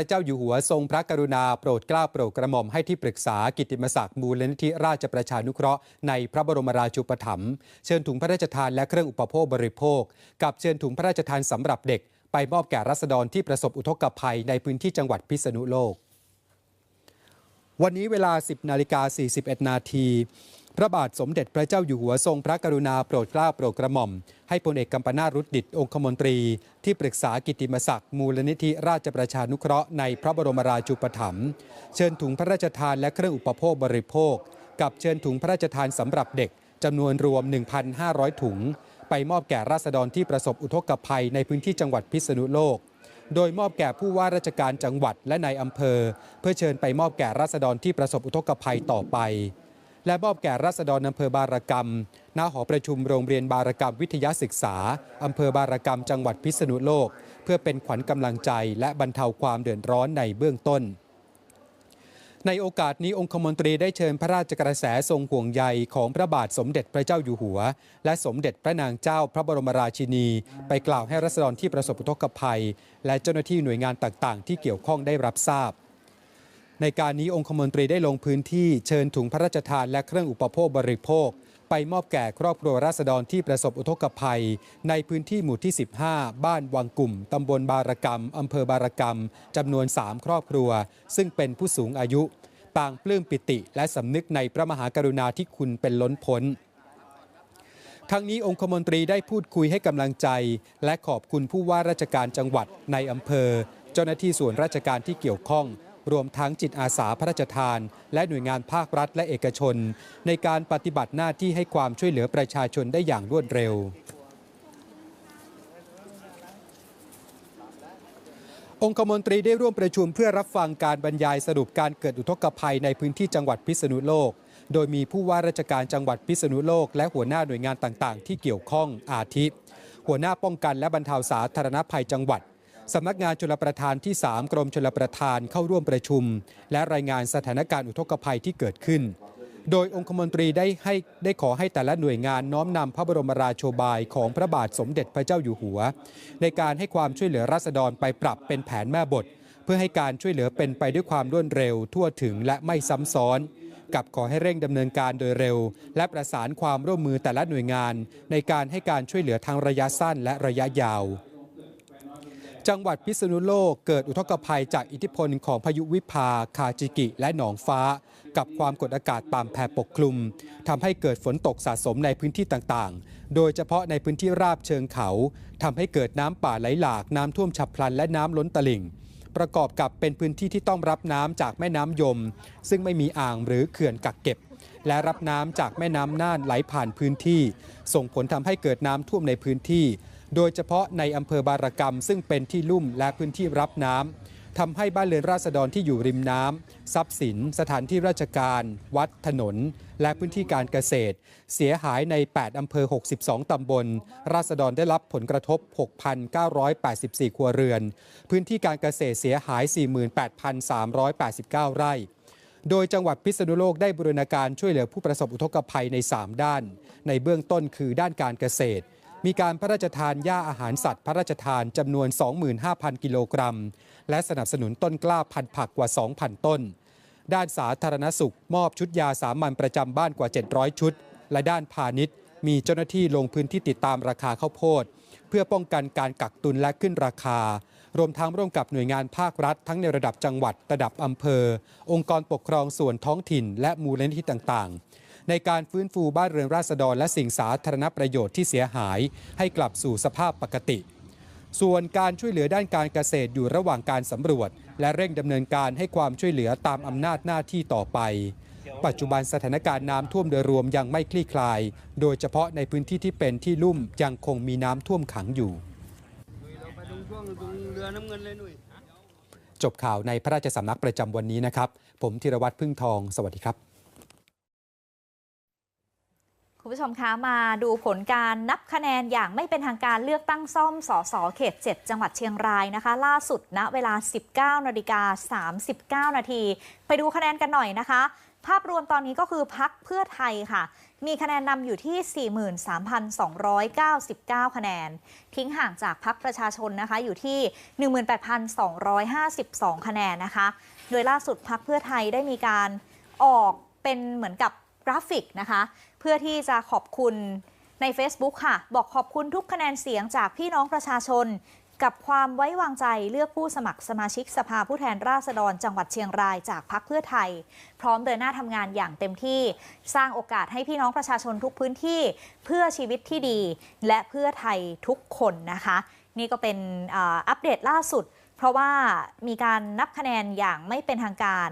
พระเจ้าอยู่หัวทรงพระกรุณาโปรดเกล้าโปรดกระหม่อมให้ที่ปรึกษากิตติมศักดิ์มูลนิธิราชประชานุเคราะห์ในพระบรมราชูปถัมภ์เชิญถุงพระราชทานและเครื่องอุปโภคบริโภค กับเชิญถุงพระราชทานสำหรับเด็ก ไปมอบแก่รัษฎรที่ประสบอุทกภัยในพื้นที่จังหวัดพิษณุโลก วันนี้เวลา 10นาฬิกา41นาที พระบาทสมเด็จพระเจ้าอยู่หัวทรงพระกรุณาโปรดเกล้าโปรดกระหม่อม ให้พลเอกกัมปนาตรุดดิตองคมนตรี ที่ปรึกษากิตติมศักดิ์มูลนิธิราชประชานุเคราะห์ในพระบรมราชูปถัมภ์เชิญถุงพระราชทานและเครื่องอุปโภคบริโภค กับเชิญถุงพระราชทานสำหรับเด็กจำนวนรวม 1,500 ถุง ไปมอบแก่ราษฎรที่ประสบอุทกภัยในพื้นที่จังหวัดพิษณุโลก โดยมอบแก่ผู้ว่าราชการจังหวัดและนายอำเภอ เพื่อเชิญไปมอบแก่ราษฎรที่ประสบอุทกภัยต่อไป และมอบแก่ราษฎรอำเภอบารกรรมณหอประชุมโรงเรียนบารกรรมวิทยาศึกษาอำเภอบารกรรมจังหวัดพิษณุโลก เพื่อเป็นขวัญกำลังใจและบรรเทาความเดือดร้อนในเบื้องต้นในโอกาสนี้องคมนตรีได้เชิญพระราชกระแสทรงห่วงใยของพระบาทสมเด็จพระเจ้าอยู่หัว และสมเด็จพระนางเจ้าพระบรมราชินี ไปกล่าวให้รัษฎรที่ประสบอุทกภัย และเจ้าหน้าที่หน่วยงานต่างๆ ที่เกี่ยวข้องได้รับทราบ ในการนี้องคมนตรีได้ลงพื้นที่เชิญถุงพระราชทานและเครื่องอุปโภคบริโภค ไปมอบแก่ครอบครัวราษฎรที่ประสบอุทกภัย ในพื้นที่หมู่ที่ 15 บ้านวังกลุ่ม ตำบลบารกรรม อำเภอบารกรรม จำนวน 3 ครอบครัว ซึ่งเป็นผู้สูงอายุ ต่างปลื้มปิติ และสำนึกในพระมหากรุณาธิคุณเป็นล้นพ้นทั้งนี้องคมนตรีได้พูดคุยให้กำลังใจ และขอบคุณผู้ว่าราชการจังหวัดในอำเภอ เจ้าหน้าที่ส่วนราชการที่เกี่ยวข้อง รวมทั้งจิตอาสาพระราชทาน และหน่วยงานภาครัฐและเอกชน ในการปฏิบัติหน้าที่ให้ความช่วยเหลือประชาชนได้อย่างรวดเร็วองคมนตรีได้ร่วมประชุมเพื่อรับฟังการบรรยายสรุปการเกิดอุทกภัยในพื้นที่จังหวัดพิษณุโลก โดยมีผู้ว่าราชการจังหวัดพิษณุโลก และหัวหน้าหน่วยงานต่าง ๆ ที่เกี่ยวข้องอาทิ หัวหน้าป้องกันและบรรเทาสาธารณภัยจังหวัด สำนักงานชลประทานที่ 3 กรมชลประทานเข้าร่วมประชุม และรายงานสถานการณ์อุทกภัยที่เกิดขึ้น โดยองคมนตรีได้ให้ได้ขอให้แต่ละหน่วยงานน้อมนำพระบรมราโชบายของพระบาทสมเด็จพระเจ้าอยู่หัว ในการให้ความช่วยเหลือราษฎรไปปรับเป็นแผนแม่บท เพื่อให้การช่วยเหลือเป็นไปด้วยความรวดเร็ว ทั่วถึงและไม่ซ้ำซ้อนกับขอให้เร่งดำเนินการโดยเร็ว และประสานความร่วมมือแต่ละหน่วยงาน ในการให้การช่วยเหลือทางระยะสั้นและระยะยาว จังหวัดพิษณุโลกเกิดอุทกภัยจากอิทธิพลของพายุวิภา คาจิกิ และหนองฟ้า กับความกดอากาศต่ำแผ่ปกคลุมทำให้เกิดฝนตกสะสมในพื้นที่ต่างๆ โดยเฉพาะในพื้นที่ราบเชิงเขาทำให้เกิดน้ำป่าไหลหลาก น้ำท่วมฉับพลันและน้ำล้นตลิ่ง ประกอบกับเป็นพื้นที่ที่ต้องรับน้ำจากแม่น้ำยม ซึ่งไม่มีอ่างหรือเขื่อนกักเก็บ และรับน้ำจากแม่น้ำน่านไหลผ่านพื้นที่ ส่งผลทำให้เกิดน้ำท่วมในพื้นที่ โดยเฉพาะในอำเภอบารกรรม ซึ่งเป็นที่ลุ่มและพื้นที่รับน้ำทำให้บ้านเรือนราษฎรที่อยู่ริมน้ำทรัพย์สิน สถานที่ราชการ วัดถนน และพื้นที่การเกษตร เสียหายใน 8 อำเภอ 62 ตำบล ราษฎรได้รับผลกระทบ 6,984 ครัวเรือน พื้นที่การเกษตรเสียหาย 48,389 ไร่โดยจังหวัดพิษณุโลกได้บูรณาการช่วยเหลือผู้ประสบอุทกภัยใน 3 ด้าน ในเบื้องต้นคือด้านการเกษตร มีการพระราชทานหญ้าอาหารสัตว์ พระราชทานจำนวน 25,000 กิโลกรัม และสนับสนุนต้นกล้าพันธุ์ผักกว่า 2,000 ต้น ด้านสาธารณสุข มอบชุดยาสามัญประจำบ้านกว่า 700 ชุด และด้านพาณิชย์ มีเจ้าหน้าที่ลงพื้นที่ติดตามราคาข้าวโพด เพื่อป้องกันการกักตุนและขึ้นราคา รวมทั้งร่วมกับหน่วยงานภาครัฐ ทั้งในระดับจังหวัด ระดับอำเภอ องค์กรปกครองส่วนท้องถิ่น และมูลนิธิต่างๆ ในการฟื้นฟูบ้านเรือนราษฎรและสิ่งสาธารณประโยชน์ที่เสียหายให้กลับสู่สภาพปกติ ส่วนการช่วยเหลือด้านการเกษตรอยู่ระหว่างการสำรวจ และเร่งดำเนินการให้ความช่วยเหลือตามอำนาจหน้าที่ต่อไป ปัจจุบันสถานการณ์น้ำท่วมโดยรวมยังไม่คลี่คลาย โดยเฉพาะในพื้นที่ที่เป็นที่ลุ่มยังคงมีน้ำท่วมขังอยู่จบข่าวในพระราชสำนักประจำวันนี้นะครับ ผมธีรวัตรพึ่งทอง สวัสดีครับ คุณผู้ชมคะมาดูผลการนับคะแนนอย่างไม่เป็นทางการเลือกตั้งซ่อมสสเขต 7 จังหวัดเชียงรายนะคะ ล่าสุดณเวลา 19นาฬิกา39 นาที ไปดูคะแนนกันหน่อยนะคะ ภาพรวมตอนนี้ก็คือพักเพื่อไทยค่ะ มีคะแนนนำอยู่ที่ 43,299 คะแนน ทิ้งห่างจากพักประชาชนนะคะอยู่ที่ 18,252 คะแนนนะคะ โดยล่าสุดพักเพื่อไทยได้มีการออกเป็นเหมือนกับ ราฟิกนะคะ เพื่อที่จะขอบคุณใน Facebook ค่ะ บอกขอบคุณทุกคะแนนเสียงจากพี่น้องประชาชน กับความไว้วางใจเลือกผู้สมัครสมาชิกสภาผู้แทนราษฎร จังหวัดเชียงรายจากพักเพื่อไทย พร้อมเดินหน้าทำงานอย่างเต็มที่ สร้างโอกาสให้พี่น้องประชาชนทุกพื้นที่เพื่อชีวิตที่ดี และเพื่อไทยทุกคนนะคะ นี่ก็เป็นอัปเดตล่าสุด เพราะว่ามีการนับคะแนนอย่างไม่เป็นทางการ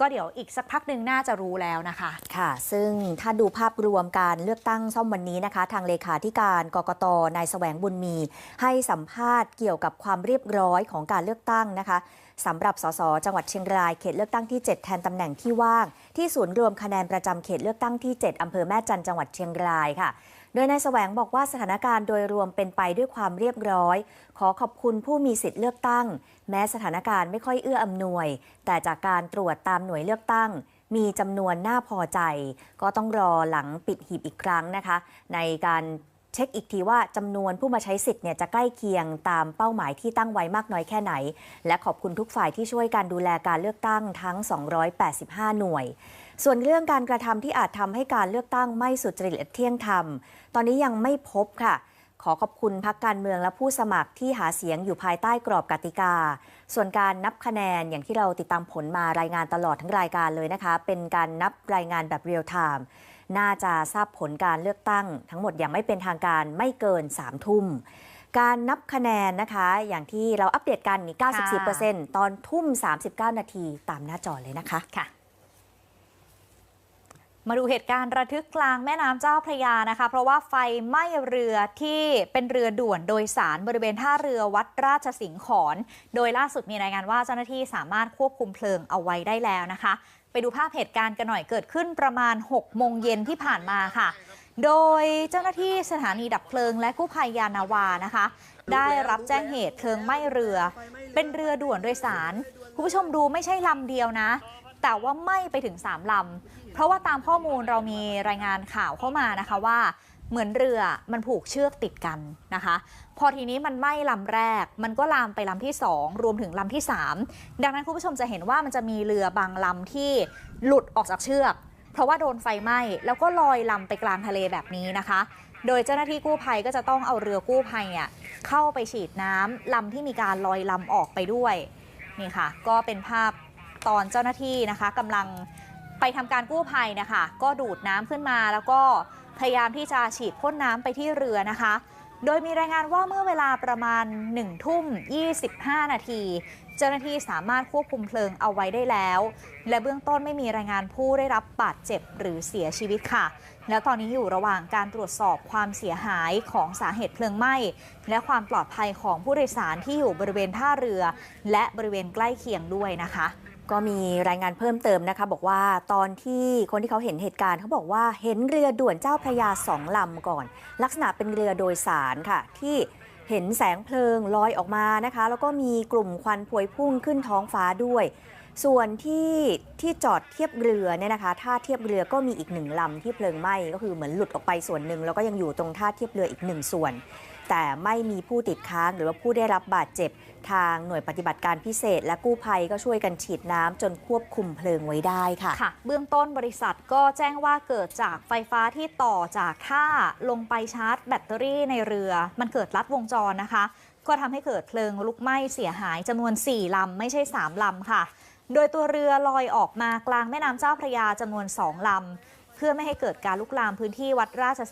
ก็เดี๋ยวอีกสักพักหนึ่งน่าจะรู้แล้วนะคะ ค่ะ ซึ่งถ้าดูภาพรวมการเลือกตั้งซ่อมวันนี้นะคะ ทางเลขาธิการกกตนายแสวงบุญมี ให้สัมภาษณ์เกี่ยวกับความเรียบร้อยของการเลือกตั้งนะคะสำหรับสสจังหวัดเชียงรายเขตเลือกตั้งที่ 7 แทนตำแหน่งที่ว่าง ที่ศูนย์รวมคะแนนประจำเขตเลือกตั้งที่ 7อำเภอแม่จันจังหวัดเชียงรายค่ะ โดยนายแสวงบอกว่าสถานการณ์โดยรวมเป็นไปด้วยความเรียบร้อย ขอขอบคุณผู้มีสิทธิ์เลือกตั้ง แม้สถานการณ์ไม่ค่อยเอื้ออำนวย แต่จากการตรวจตามหน่วยเลือกตั้ง มีจำนวนน่าพอใจ ก็ต้องรอหลังปิดหีบอีกครั้งนะคะ ในการ เช็คอีกทีว่าจำนวนผู้มาใช้สิทธิ์เนี่ยจะใกล้เคียงตามเป้าหมายที่ตั้งไว้มากน้อยแค่ไหน และขอบคุณทุกฝ่ายที่ช่วยการดูแลการเลือกตั้งทั้ง 285 หน่วย ส่วนเรื่องการกระทำที่อาจทำให้การเลือกตั้งไม่สุจริตเที่ยงธรรม ตอนนี้ยังไม่พบค่ะขอขอบคุณพักการเมืองและผู้สมัครที่หาเสียงอยู่ภายใต้กรอบกติกา ส่วนการนับคะแนนอย่างที่เราติดตามผลมารายงานตลอดทั้งรายการเลยนะคะ เป็นการนับรายงานแบบเรียลไทม์ น่าจะทราบผลการเลือกตั้ง ทั้งหมดอย่างไม่เป็นทางการไม่เกิน3ทุ่ม การนับคะแนนนะคะ อย่างที่เราอัปเดตกันนี่94%ตอนทุ่ม 39 นาทีตามหน้าจอเลยนะคะค่ะมาดูเหตุการณ์ระทึกกลางแม่น้ำเจ้าพระยานะคะ เพราะว่าไฟไหม้เรือที่เป็นเรือด่วนโดยสารบริเวณท่าเรือวัดราชสิงห์ขอน โดยล่าสุดมีรายงานว่าเจ้าหน้าที่สามารถควบคุมเพลิงเอาไว้ได้แล้วนะคะ ไปดูภาพเหตุการณ์กันหน่อยเกิดขึ้นประมาณ 6 โมงเย็นที่ผ่านมาค่ะ โดยเจ้าหน้าที่สถานีดับเพลิงและกู้ภัยยานาวานะคะ ได้รับแจ้งเหตุเพลิงไหม้เรือ เป็นเรือด่วนโดยสาร คุณผู้ชมดูไม่ใช่ลำเดียวนะ แต่ว่าไหม้ไปถึง 3 ลำ เพราะว่าตามข้อมูลเรามีรายงานข่าวเข้ามานะคะว่า เหมือนเรือมันผูกเชือกติดกันนะคะ พอทีนี้มันไหม้ลำแรก มันก็ลามไปลำที่ 2 รวมถึงลำที่ 3 ดังนั้นคุณผู้ชมจะเห็นว่ามันจะมีเรือบางลำที่หลุดออกจากเชือก เพราะว่าโดนไฟไหม้แล้วก็ลอยลำไปกลางทะเลแบบนี้นะคะ โดยเจ้าหน้าที่กู้ภัยก็จะต้องเอาเรือกู้ภัยเนี่ยเข้าไปฉีดน้ำลำที่มีการลอยลำออกไปด้วยนี่ค่ะ ก็เป็นภาพตอนเจ้าหน้าที่นะคะกำลังไปทำการกู้ภัยนะคะ ก็ดูดน้ำขึ้นมาแล้วก็ พยายามที่จะฉีดพ่นน้ำไปที่เรือนะคะ โดยมีรายงานว่าเมื่อเวลาประมาณ 1 ทุ่ม 25 นาที เจ้าหน้าที่สามารถควบคุมเพลิงเอาไว้ได้แล้ว และเบื้องต้นไม่มีรายงานผู้ได้รับบาดเจ็บหรือเสียชีวิตค่ะ แล้วตอนนี้อยู่ระหว่างการตรวจสอบความเสียหายของสาเหตุเพลิงไหม้ และความปลอดภัยของผู้โดยสารที่อยู่บริเวณท่าเรือ และบริเวณใกล้เคียงด้วยนะคะ ก็มีรายงานเพิ่มเติมนะคะ บอกว่าตอนที่คนที่เขาเห็นเหตุการณ์เขาบอกว่าเห็นเรือด่วนเจ้าพระยาสองลำก่อน ลักษณะเป็นเรือโดยสารค่ะ ที่เห็นแสงเพลิงลอยออกมานะคะ แล้วก็มีกลุ่มควันพวยพุ่งขึ้นท้องฟ้าด้วย ส่วนที่ที่จอดเทียบเรือเนี่ยนะคะท่าเทียบเรือก็มีอีกหนึ่งลำที่เพลิงไหม้ก็คือเหมือนหลุดออกไปส่วนหนึ่งแล้วก็ยังอยู่ตรงท่าเทียบเรืออีกหนึ่งส่วน แต่ไม่มีผู้ติดค้างหรือว่าผู้ได้รับบาดเจ็บทางหน่วยปฏิบัติการพิเศษ และกู้ภัยก็ช่วยกันฉีดน้ำจนควบคุมเพลิงไว้ได้ค่ะค่ะ เบื้องต้นบริษัทก็แจ้งว่าเกิดจากไฟฟ้าที่ต่อจากท่าลงไปชาร์จแบตเตอรี่ในเรือ มันเกิดลัดวงจรนะคะ ก็ทำให้เกิดเพลิงลุกไหม้เสียหายจำนวน 4ลำไม่ใช่ 3ลำค่ะ โดยตัวเรือลอยออกมากลางแม่น้ำเจ้าพระยาจำนวน 2 ลำ เพื่อไม่ให้เกิดการลุกลามพื้นที่วัดราชสิ